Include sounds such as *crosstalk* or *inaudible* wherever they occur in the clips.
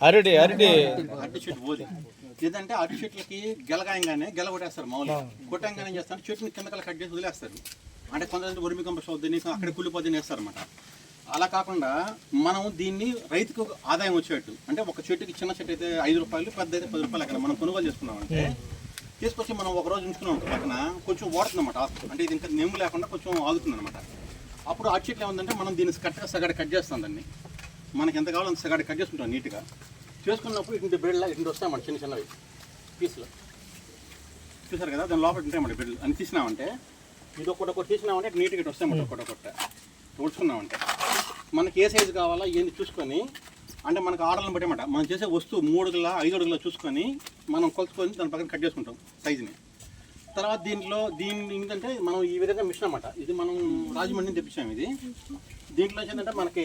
అరటి అరటి. అరటి చెట్టు పోది. ఏదంటే అరటి చెట్లకి గెలగాయంగానే గెల కొట్టేస్తారు మామూలుగా కొట్టంగానే చేస్తారు? చెట్టుని కిందకల కట్ చేసి వదిలేస్తారు. అంటే కొంతమంది ఉరిమి కంపస్ అవుతుంది అక్కడ కుళ్ళిపోద్దని వేస్తారన్నమాట అలా కాకుండా మనం దీన్ని రైతుకు ఆదాయం వచ్చేట్టు అంటే ఒక చెట్టుకి చిన్న చెట్టు అయితే ఐదు రూపాయలు పెద్ద అయితే పది రూపాయలు అక్కడ మనం కొనుగోలు చేసుకున్నామంటే తీసుకొచ్చి మనం ఒక రోజు ఉంచుకున్నాం పక్కన కొంచెం ఓడుతుందన్నమాట ఆకు. అంటే ఇది ఇంకా నెమ్ము లేకుండా కొంచెం ఆగుతుందన్నమాట. అప్పుడు ఆ చెట్లు ఏముందంటే మనం దీన్ని కరెక్ట్గా సగడ కట్ చేస్తాం దాన్ని. మనకి ఎంత కావాలో అంత సగాడి కట్ చేసుకుంటాం నీట్గా. చేసుకున్నప్పుడు ఇటు బిడ్డలా ఇటు వస్తాయన్నమాట చిన్న చిన్నవి. పీసులు చూసారు కదా? దాని లోపల ఉంటాయన్నమాట బ్రెడ్లు అని తీసినామంటే ఇది ఒకటి ఒకటి తీసినామంటే ఇటు నీట్గా ఇటు వస్తాయన్నమాట ఒకటి ఒకటి తుడుచుకున్నామంటే. మనకి ఏ సైజు కావాలా ఏంది చూసుకొని అంటే మనకు ఆర్డర్లను బట్టి అనమాట మనం చేసే వస్తువు మూడు అడుగుల ఐదు అడుగుల చూసుకొని మనం కొలుచుకొని దాని పక్కన కట్ చేసుకుంటాం సైజుని తర్వాత దీంట్లో దీని ఏంటంటే మనం ఈ విధంగా మిషన్ అనమాట ఇది మనం రాజమండ్రి తెప్పించాం తెప్పించాము ఇది. దీంట్లో ఏంటంటే మనకి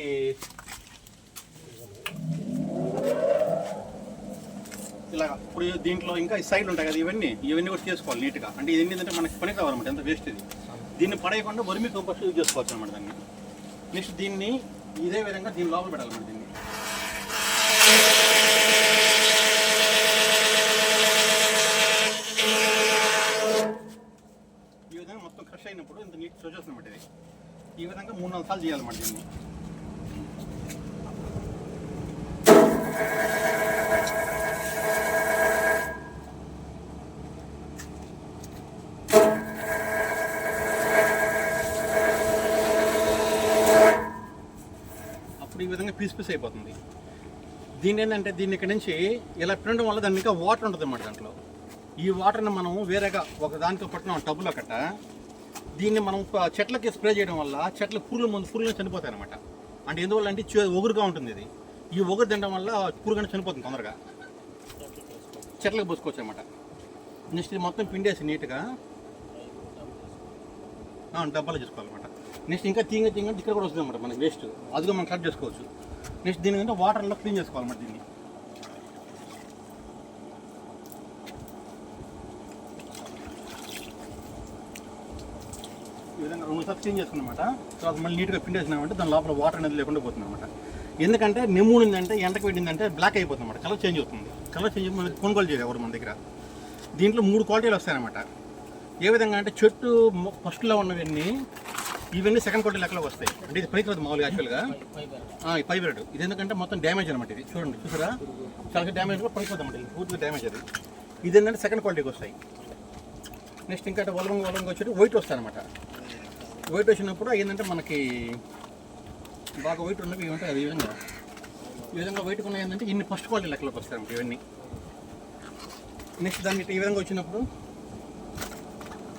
ఇలాగ ఇప్పుడు దీంట్లో ఇంకా ఈ సైడ్ ఉంటాయి కదా ఇవన్నీ ఇవన్నీ కూడా చేసుకోవాలి నీట్గా అంటే ఇది ఏంటంటే మనకి పని కావాలన్నమాట ఎంత వేస్ట్ ఇది. దీన్ని పడేయకుండా వరిమి కంపోస్ట్ యూజ్ చేసుకోవచ్చు అనమాట దాన్ని. నెక్స్ట్ దీన్ని ఇదే విధంగా దీని లోపల పెట్టాలన్నమాట దీన్ని. ఈ విధంగా మొత్తం క్రష్ అయినప్పుడు ఇంత నీట్ చూసేస్తున్నమాట ఇది. ఈ విధంగా మూడు నాలుగు సార్లు చేయాలన్నమాట దీన్ని. అప్పుడు ఈ విధంగా పీస్ పీస్ అయిపోతుంది. దీని ఏంటంటే దీన్ని ఇక్కడ నుంచి ఇలా పెట్టడం వల్ల దాని ఇంకా వాటర్ ఉంటుంది అన్నమాట దాంట్లో. ఈ వాటర్ని మనం వేరేగా ఒక దానితో పట్టినాం టబ్బులో కట్ట దీన్ని మనం చెట్లకి స్ప్రే చేయడం వల్ల చెట్ల పురుగులు ముందు పురుగులు చనిపోతాయి అనమాట అంటే ఎందువల్ల అంటే ఒగురుగా ఉంటుంది ఇది. ఈ ఒగరు తినడం వల్ల పురుగు చనిపోతుంది తొందరగా. చెట్లకు పోసుకోవచ్చు అనమాట నెక్స్ట్ ఇది మొత్తం పిండేసి నీట్గా ఆ, డబ్బాలో చేసుకోవాలన్నమాట. నెక్స్ట్ ఇంకా తీంగ తీంగ ఇక్కడ కూడా వస్తుంది అనమాట మనకి వేస్ట్. అదిగా మనం కట్ చేసుకోవచ్చు. నెక్స్ట్ దీని కంటే వాటర్లో క్లీన్ చేసుకోవాలన్నమాట దీన్ని. ఈ విధంగా రెండు సార్లు క్లీన్ చేసుకున్నమాట. తర్వాత మళ్ళీ నీట్గా పిండేసినామంటే దాని లోపల వాటర్ అనేది లేకుండా పోతుంది అనమాట ఎందుకంటే ఉండిందంటే ఎండకు పెట్టిందంటే బ్లాక్ అయిపోతుంది అనమాట కలర్ చేంజ్ అవుతుంది కలర్ చేంజ్ మనకి కొనుగోలు చేయరు ఎవరు మన దగ్గర. దీంట్లో మూడు క్వాలిటీలు వస్తాయన్నమాట. ఏ విధంగా అంటే చెట్టు ఫస్ట్లో ఉన్నవన్నీ ఇవన్నీ సెకండ్ క్వాలిటీ లెక్కలో వస్తాయి. అంటే ఇది పైకి మామూలుగా యాక్చువల్గా ఈ ఫైబర్ ఇది ఎందుకంటే మొత్తం డ్యామేజ్ అనమాట ఇది. చూడండి చూసారా? చాలా డ్యామేజ్ కూడా పడిపోతుంది అనమాట ఇది పూర్తిగా డ్యామేజ్ అది. ఇది ఏంటంటే సెకండ్ క్వాలిటీకి వస్తాయి. నెక్స్ట్ ఇంకా వలంగా వలంగా వచ్చేటి వైట్ వస్తాయి అనమాట వైట్ వచ్చినప్పుడు ఏంటంటే మనకి బాగా వైట్ ఉన్నవి ఉంటాయి అది ఈ విధంగా? ఈ విధంగా వైట్ ఉన్నాయి ఏంటంటే ఇన్ని ఫస్ట్ క్వాలిటీ లెక్కలోకి వస్తాయి ఇవన్నీ. నెక్స్ట్ దాన్ని ఈ విధంగా వచ్చినప్పుడు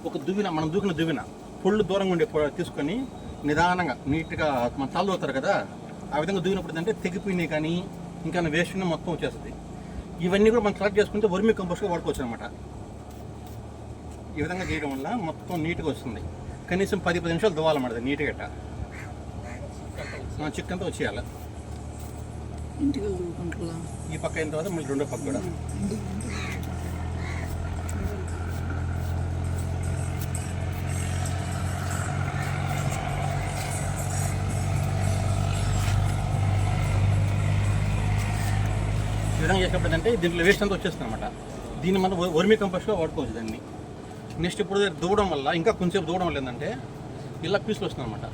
ఒక దువ్విన మనం దూకిన దువ్విన పొళ్ళు దూరంగా ఉండే తీసుకొని నిదానంగా నీట్గా మన తల దూతారు కదా ఆ విధంగా దూకినప్పుడు ఏంటంటే తెగిపోయినాయి కానీ ఇంకా వేస్ట్ మొత్తం వచ్చేస్తుంది. ఇవన్నీ కూడా మనం కలెక్ట్ చేసుకుంటే వర్మి కంపోస్ట్గా వాడుకోవచ్చు అనమాట ఈ విధంగా చేయడం వల్ల మొత్తం నీట్గా వస్తుంది. కనీసం పది పది నిమిషాలు దువ్వాలన్నమాట నీట్గా ఆ చిక్కంతా వచ్చేయాలి ఇంటికి ఈ పక్క అయిన తర్వాత మళ్ళీ రెండో పక్క కూడా. విధంగా చేసినప్పుడు ఏంటంటే దీంట్లో వేస్ట్ అంతా వచ్చేస్తుంది అనమాట దీన్ని మనం వర్మీ కంపోస్ట్గా వాడుకోవచ్చు దాన్ని. నెక్స్ట్ ఇప్పుడు దూవడం వల్ల ఇంకా కొంచెం దూవడం వల్ల ఏంటంటే ఇలా పీసులు వస్తుంది అనమాట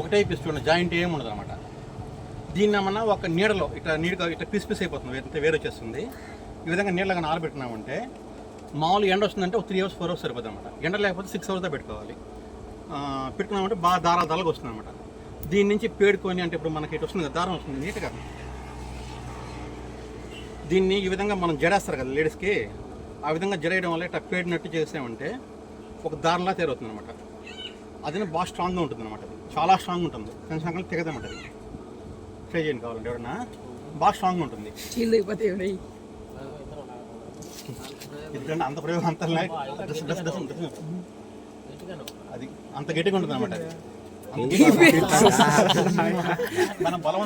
ఒకటే పిస్తుండ జాయింట్ ఏమి ఉండదు అనమాట. దీన్ని ఏమన్నా ఒక నీడలో ఇట్లా నీడగా ఇట్లా పీస్ పీస్ అయిపోతుంది ఎంత వేరు వచ్చేస్తుంది. ఈ విధంగా నీళ్ళగా ఆరబెట్టినామంటే మామూలు ఎండ వస్తుందంటే ఒక త్రీ అవర్స్ ఫోర్ అవర్స్ సరిపోతుంది అనమాట. ఎండ లేకపోతే సిక్స్ అవర్స్ పెట్టుకోవాలి. పెట్టుకున్నామంటే బాగా దారా దళగా వస్తుంది అనమాట. దీని నుంచి పేడుకొని అంటే ఇప్పుడు మనకి ఇటు వస్తుంది దారం వస్తుంది నీట్గా. దీన్ని ఈ విధంగా మనం జడేస్తారు కదా లేడీస్కి. ఆ విధంగా జడేయడం వల్ల ఇట్లా పేడినట్టు చేసామంటే ఒక దారంలా తయారవుతుంది అనమాట. అది బాగా స్ట్రాంగ్గా ఉంటుంది అనమాట చాలా స్ట్రాంగ్ ఉంటుంది. కొంచెం సంకలం తెగదన్నమాట అది. ట్రై చేయండి కావాలంటే ఎవరన్నా. బాగా స్ట్రాంగ్ ఉంటుంది. చీల్ అయిపోతే ఎవడై? ఎందుకంటే అంత ప్రయోగం అంత డస్ డస్ డస్ ఉంటుంది. అది అంత గట్టిగా ఉంటుంది అనమాట మన బలం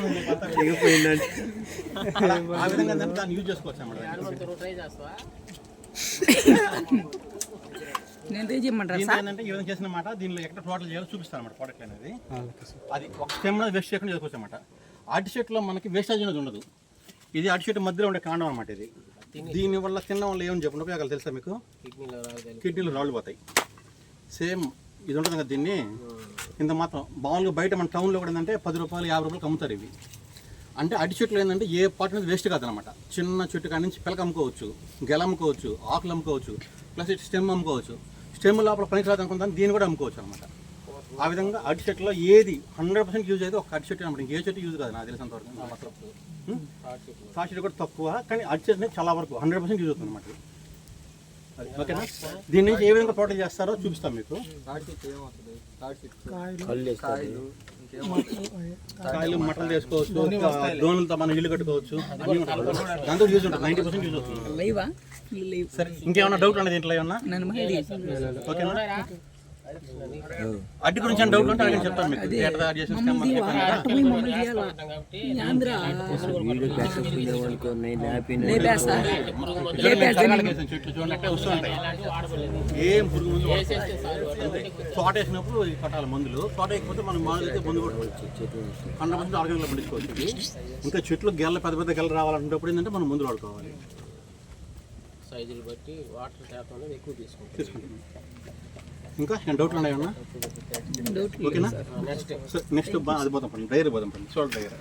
ఆ విధంగా దాన్ని యూజ్ చేసుకోవచ్చు అనమాట *laughs* నేను ట్రై చేయమంటారా సార్? ఏంటంటే ఈ విధంగా చేసిన మాట దీనిలో ఎక్కడ టోటల్ చేయాలో చూపిస్తాను అనమాట ప్రోడక్ట్ అనేది. అది ఒక స్టెమ్ వేస్ట్ చేయకుండా చేసుకోవచ్చు అనమాట ఆర్టి షర్ట్లో మనకి వేస్టేజ్ అనేది ఉండదు. ఇది అటు చెట్టు మధ్యలో ఉండే కాండం అనమాట ఇది. దీని వల్ల తినడం వల్ల ఏమని చెప్పండి? ఉపయోగాలు తెలుసా మీకు? కిడ్నీలో రాళ్ళు పోతాయి. సేమ్ ఇది ఉంటుంది కదా దీన్ని? ఇంత మాత్రం మామూలుగా బయట మన టౌన్లో కూడా ఏంటంటే పది రూపాయలు యాభై రూపాయలు అమ్ముతారు ఇవి. అంటే అడి చెట్లు ఏంటంటే ఏ పార్ట్ అనేది వేస్ట్ కాదనమాట చిన్న చెట్టు కాడి నుంచి పిలక అమ్ముకోవచ్చు గెల అమ్ముకోవచ్చు ఆకులు అమ్ముకోవచ్చు ప్లస్ ఇటు స్టెమ్ అమ్ముకోవచ్చు. స్టెమ్ లోపల పనికి రాదు అనుకుంటాను. దీన్ని కూడా అమ్ముకోవచ్చు అనమాట ఆ విధంగా అడి చెట్టులో ఏది హండ్రెడ్ పర్సెంట్ యూజ్ అయితే ఒక అడి చెట్టు అనమాట ఇంకే చెట్టు యూజ్ కాదు నాకు తెలిసినంత వరకు నా మాత్రం. చెట్టు కూడా తక్కువ కానీ అడి చెట్టు అనేది చాలా వరకు హండ్రెడ్ పర్సెంట్ యూజ్ అవుతుంది అనమాట ఓకేనా? దీని నుంచి ఏ విధంగా టోటల్ చేస్తారో చూపిస్తాం మీకు. కాయలు. మటన్ చేసుకోవచ్చు మనం ఇల్లు కట్టుకోవచ్చు. దాంతో యూజ్ ఉంటుంది నైంటీ పర్సెంట్ యూజ్ అవుతుంది. సరే ఇంకేమైనా డౌట్ ఉన్నది దీంట్లో ఏమన్నా? ఓకేనా? అడ్డి గురించి డౌట్ ఉంటే అడగండి చెప్తాను మీకు. ఎట్లా చెట్లు చూడండి వస్తూ ఉంటాయి. ఏం పురుగు మందు తోట వేసినప్పుడు ఈ కొట్టాలి మందులు తోట వేయకపోతే మనం మామూలుగా అయితే మందు కొట్టుకోవచ్చు హండ్రెడ్ పర్సెంట్ ఆర్గానిక్లో పండించుకోవచ్చు. ఇంకా చెట్లు గెల్ల పెద్ద పెద్ద గెల్ల రావాలంటే ఏంటంటే మనం మందులు వాడుకోవాలి. సైజులు బట్టి వాటర్ శాతం అనేది ఎక్కువ తీసుకుంటాం ఇంకా ఏం డౌట్లు ఉన్నాయన్నా ఓకేనా? నెక్స్ట్ నెక్స్ట్ అది పోతాం పండి డైరీ పోతాం పండి షోల్డర్ డైరీ